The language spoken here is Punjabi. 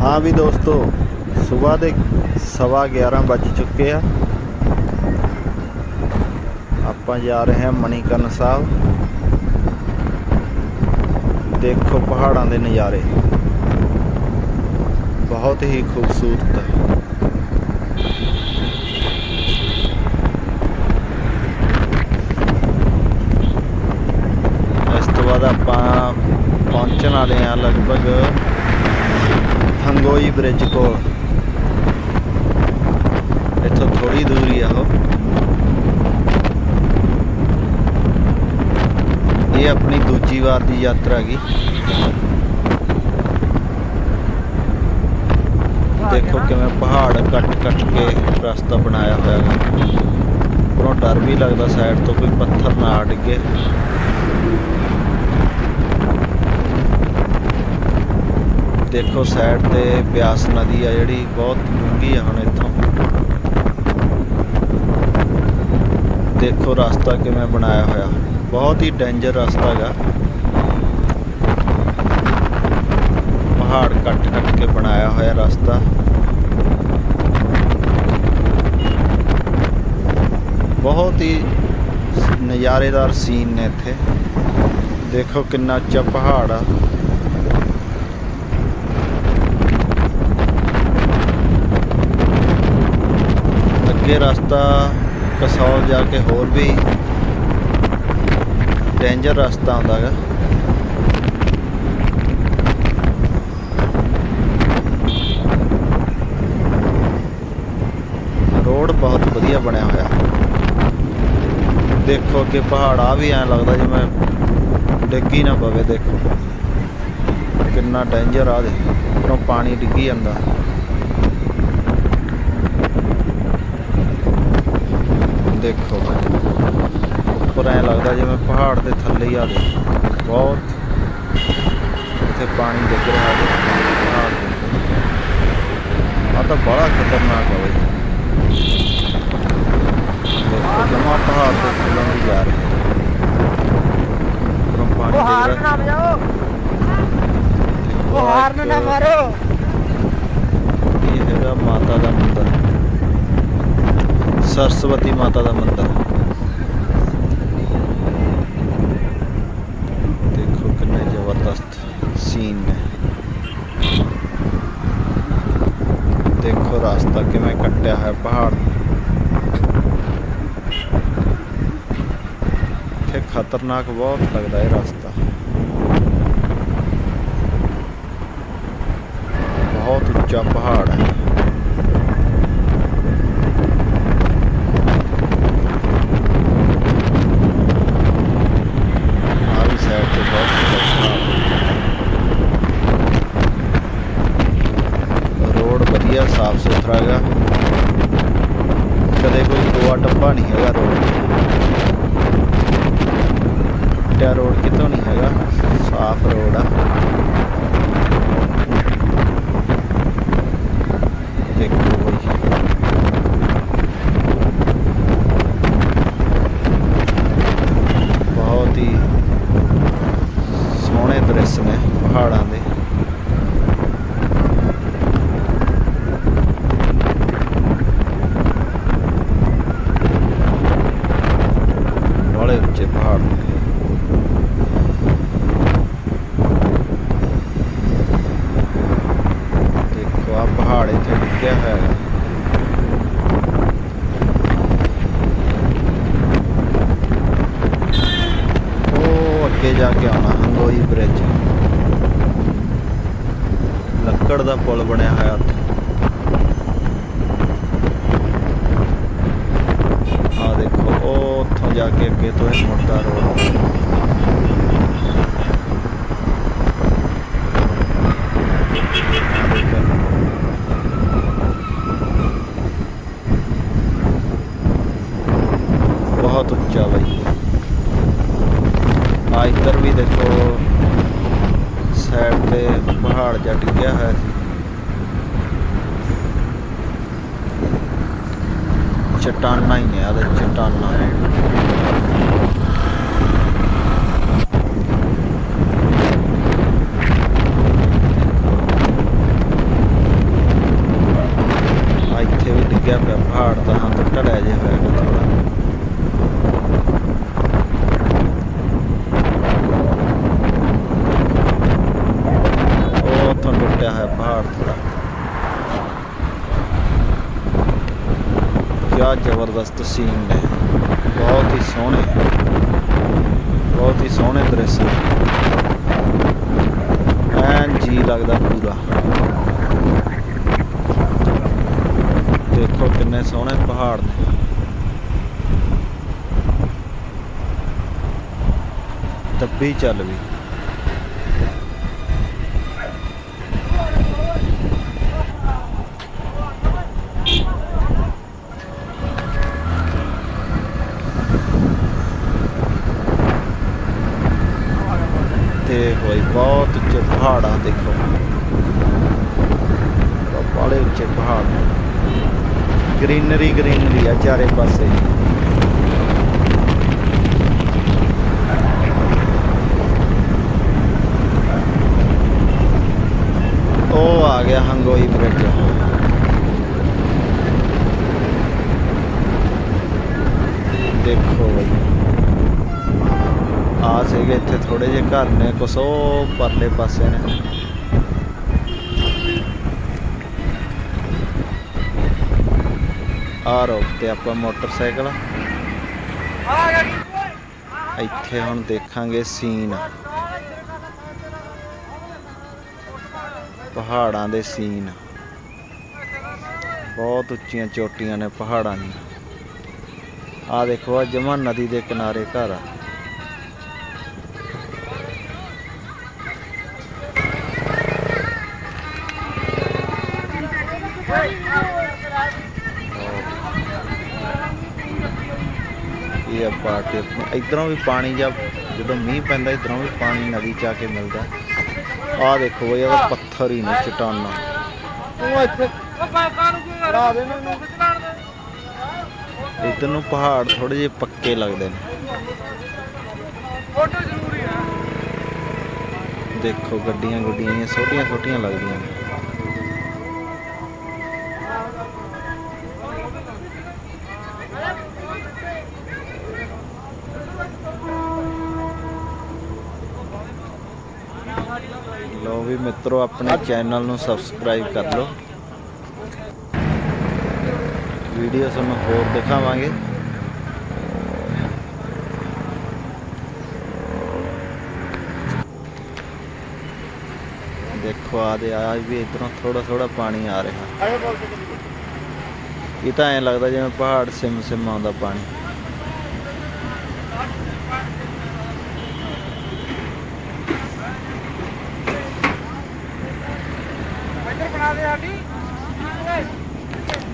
ਹਾਂ ਵੀ ਦੋਸਤੋ, ਸਵੇਰ ਦੇ ਸਵਾ 11 ਵੱਜ ਚੁੱਕੇ ਆ। ਆਪਾਂ ਜਾ ਰਹੇ ਹਾਂ ਮਣੀਕਰਨ ਸਾਹਿਬ। ਦੇਖੋ ਪਹਾੜਾਂ ਦੇ ਨਜ਼ਾਰੇ। ਬਹੁਤ ਹੀ ਖੂਬਸੂਰਤ। ਇਸ ਤੋਂ ਬਾਅਦ ਆਪਾਂ ਪਹੁੰਚਣ ਵਾਲੇ ਹਾਂ ਲਗਭਗ ਹੰਗੋਈ ਬ੍ਰਿਜ ਕੋਲ। ਇੱਥੋਂ ਥੋੜੀ ਦੂਰੀ ਆ ਉਹ। ਇਹ ਆਪਣੀ ਦੂਜੀ ਵਾਰ ਦੀ ਯਾਤਰਾ ਗਈ ਦੇਖੋ ਕਿਵੇਂ ਪਹਾੜ ਕੱਟ ਕੱਟ ਕੇ ਰਸਤਾ ਬਣਾਇਆ ਹੋਇਆ ਹੈ ਉੱਪਰੋਂ ਡਰ ਵੀ ਲੱਗਦਾ ਸਾਈਡ ਤੋਂ ਕੋਈ ਪੱਥਰ ਨਾ ਡਿੱਗੇ। ਦੇਖੋ ਸਾਈਡ ਤੇ ਬਿਆਸ ਨਦੀ ਆ ਜਿਹੜੀ, ਬਹੁਤ ਡੂੰਘੀ ਆ ਹੁਣ ਇੱਥੋਂ। ਦੇਖੋ ਰਸਤਾ ਕਿਵੇਂ ਬਣਾਇਆ ਹੋਇਆ। ਬਹੁਤ ਹੀ ਡੇਂਜਰ ਰਸਤਾ ਹੈਗਾ। ਪਹਾੜ ਕੱਟ ਕੱਟ ਕੇ ਬਣਾਇਆ ਹੋਇਆ ਰਸਤਾ। ਬਹੁਤ ਹੀ ਨਜ਼ਾਰੇਦਾਰ ਸੀਨ ਨੇ ਇੱਥੇ। ਦੇਖੋ ਕਿੰਨਾ ਉੱਚਾ ਪਹਾੜ ਆ। ਅੱਗੇ ਰਸਤਾ, ਕਸੌਲ ਜਾ ਕੇ ਹੋਰ ਵੀ ਡੇਂਜਰ ਰਸਤਾ ਆਉਂਦਾ ਹੈਗਾ ਰੋਡ ਬਹੁਤ ਵਧੀਆ ਬਣਿਆ ਹੋਇਆ। ਦੇਖੋ ਅੱਗੇ ਪਹਾੜ ਆ ਵੀ ਐਂ ਲੱਗਦਾ ਜਿਵੇਂ ਡਿੱਗੀ ਨਾ ਪਵੇ, ਦੇਖੋ। ਕਿੰਨਾ ਡੇਂਜਰ ਆ ਦੇ ਉੱਪਰੋਂ ਪਾਣੀ ਡਿੱਗੀ ਜਾਂਦਾ। ਦੇਖੋ ਉੱਪਰ ਐ ਲੱਗਦਾ ਜਿਵੇਂ ਪਹਾੜ ਦੇ ਥੱਲੇ ਹੀ ਆ ਦੇ ਬਹੁਤ ਇੱਥੇ ਪਾਣੀ ਡਿੱਗ ਰਿਹਾ ਹੈ। ਪਹਾੜ ਤਾਂ ਬੜਾ ਖਤਰਨਾਕ ਹੈ ਬਈ ਦੇਖੋ ਜਮਾ ਪਹਾੜ ਦੇ ਥੱਲੇ ਨੂੰ ਜਾ ਰਿਹਾ ਉੱਪਰੋਂ ਪਾਣੀ ਉਹ ਡਿੱਗ ਹਾਰਨ ਰਿਹਾ ਨਾ ਵਜਾਓ ਦੇਖੋ ਉਹ ਆਹ ਹਾਰਨ ਨਾ ਇੱਕ- ਮਾਰੋ ਇਹ ਹੈਗਾ ਮਾਤਾ ਦਾ ਮੰਦਿਰ ਸਰਸਵਤੀ ਮਾਤਾ ਦਾ ਮੰਦਿਰ। ਦੇਖੋ ਕਿੰਨੇ ਜ਼ਬਰਦਸਤ ਸੀਨ ਨੇ ਦੇਖੋ ਰਸਤਾ ਕਿਵੇਂ ਕੱਟਿਆ ਹੈ ਪਹਾੜ। ਇੱਥੇ ਖਤਰਨਾਕ ਬਹੁਤ ਲੱਗਦਾ ਇਹ ਰਸਤਾ। ਬਹੁਤ ਉੱਚਾ ਪਹਾੜ ਹੈ ਆਹ ਵੀ ਸਾਈਡ ਤੇ ਬਹੁਤ ਉੱਚਾ ਪਹਾੜ ਹੈ। ਰੋਡ ਵਧੀਆ ਸਾਫ਼ ਸੁਥਰਾ ਹੈਗਾ ਕਦੇ ਕੋਈ ਟੋਆ ਟੱਪਾ ਨਹੀਂ ਹੈਗਾ ਰੋਡ ਟਿਆ ਰੋਡ ਕਿਤੋਂ ਨਹੀਂ ਹੈਗਾ ਸਾਫ਼ ਰੋਡ ਆ ਦੇਖੋ ਬਈ ਬਹੁਤ ਹੀ ਸੋਹਣੇ ਦ੍ਰਿਸ਼ ਨੇ ਪਹਾੜਾਂ ਦੇ ਬੜੇ ਉੱਚੇ ਪਹਾੜ ਨੇ। ਦੇਖੋ ਆ ਪਹਾੜ ਇੱਥੇ ਡਿੱਗਿਆ ਹੋਇਆ ਹੈ। ਉਹ ਅੱਗੇ ਜਾ ਕੇ ਆਉਣਾ, ਹੰਗੋਈ ਬ੍ਰਿਜ। ਲੱਕੜ ਦਾ ਪੁਲ ਬਣਿਆ ਹੋਇਆ ਉੱਥੇ ਆ ਦੇਖੋ ਉਹ ਉੱਥੋਂ ਜਾ ਕੇ ਅੱਗੇ ਤੋਂ ਇਹ ਮੁੜਦਾ ਰੋਡ ਬਹੁਤ ਉੱਚਾ ਬਈ। ਆ ਇੱਧਰ ਵੀ ਦੇਖੋ ਸਾਈਡ ਤੇ ਪਹਾੜ ਜਿਹਾ ਡਿੱਗਿਆ ਹੋਇਆ ਸੀ। ਚਟਾਨਾਂ ਹੀ ਨੇ ਆਦੇ ਚਟਾਨਾਂ ਬੜਾ ਨੇ ਬਹੁਤ ਹੀ ਸੋਹਣੇ, ਬਹੁਤ ਹੀ ਸੋਹਣੇ ਦ੍ਰਿਸ਼ ਐਨ ਜੀ ਲੱਗਦਾ ਪੂਰਾ। ਦੇਖੋ ਕਿੰਨੇ ਸੋਹਣੇ ਪਹਾੜ ਨੇ। ਦੱਬੀ ਚੱਲ ਵੀ ਤੇ ਹੋਈ ਬਹੁਤ ਉੱਚੇ ਪਹਾੜਾਂ ਦੇਖੋ ਬਾਲੇ ਉੱਚੇ ਪਹਾੜ ਗ੍ਰੀਨਰੀ ਗ੍ਰੀਨਰੀ ਆ ਚਾਰੇ ਪਾਸੇ ਉਹ ਆ ਗਿਆ ਹੰਗੋਈ ਬ੍ਰਿਜ ਦੇਖੋ ਬਈ ਆ ਸੀਗੇ ਇੱਥੇ ਥੋੜੇ ਜਿਹੇ ਘਰ ਨੇ, ਕੁਛ ਉਹ ਪਰਲੇ ਪਾਸੇ ਨੇ। ਆ ਰੋਕ ਤੇ ਆਪਾਂ ਮੋਟਰਸਾਈਕਲ। ਇੱਥੇ ਹੁਣ ਦੇਖਾਂਗੇ ਸੀਨ ਪਹਾੜਾਂ ਦੇ ਸੀਨ ਬਹੁਤ ਉੱਚੀਆਂ ਚੋਟੀਆਂ ਨੇ ਪਹਾੜਾਂ ਦੀਆਂ। ਆ ਦੇਖੋ ਆ ਜਮਾ ਨਦੀ ਦੇ ਕਿਨਾਰੇ ਘਰ ਆ। ਇਹ ਆ ਪਾਰਟੀ ਇਧਰੋਂ ਵੀ ਪਾਣੀ ਜਾਂ ਜਦੋਂ ਮੀਂਹ ਪੈਂਦਾ ਇਧਰੋਂ ਵੀ ਪਾਣੀ ਨਦੀ ਚ ਆ ਕੇ ਮਿਲਦਾ। ਆ ਦੇਖੋ ਬਈ ਇਹਦਾ ਪੱਥਰ ਹੀ ਨੇ ਚਟਾਨਾ। ਤੂੰ ਇੱਥੇ ਲਾ ਦੇ। ਮੈਨੂੰ ਇਧਰ ਨੂੰ ਪਹਾੜ ਥੋੜੇ ਜਿਹੇ ਪੱਕੇ ਲੱਗਦੇ ਨੇ। ਫੋਟੋ ਜ਼ਰੂਰੀ ਹੈ ਦੇਖੋ ਗੱਡੀਆਂ ਗੁੱਡੀਆਂ ਇਹ ਛੋਟੀਆਂ ਛੋਟੀਆਂ ਲੱਗਦੀਆਂ ਨੇ। ਵੀ ਮਿੱਤਰੋ, ਆਪਣੇ ਚੈਨਲ ਨੂੰ ਸਬਸਕ੍ਰਾਈਬ ਕਰ ਲਓ। ਵੀਡੀਓ ਤੁਹਾਨੂੰ ਹੋਰ ਦਿਖਾਵਾਂਗੇ। ਦੇਖੋ, ਆ ਦੇ ਆ ਵੀ ਇਧਰੋਂ ਥੋੜਾ ਥੋੜਾ ਪਾਣੀ ਆ ਰਿਹਾ। ਆਏ ਇਹ ਤਾਂ ਐਂ ਲੱਗਦਾ ਜਿਵੇਂ ਪਹਾੜ ਸਿਮ ਸਿਮ ਆਉਂਦਾ ਪਾਣੀ। Gracias.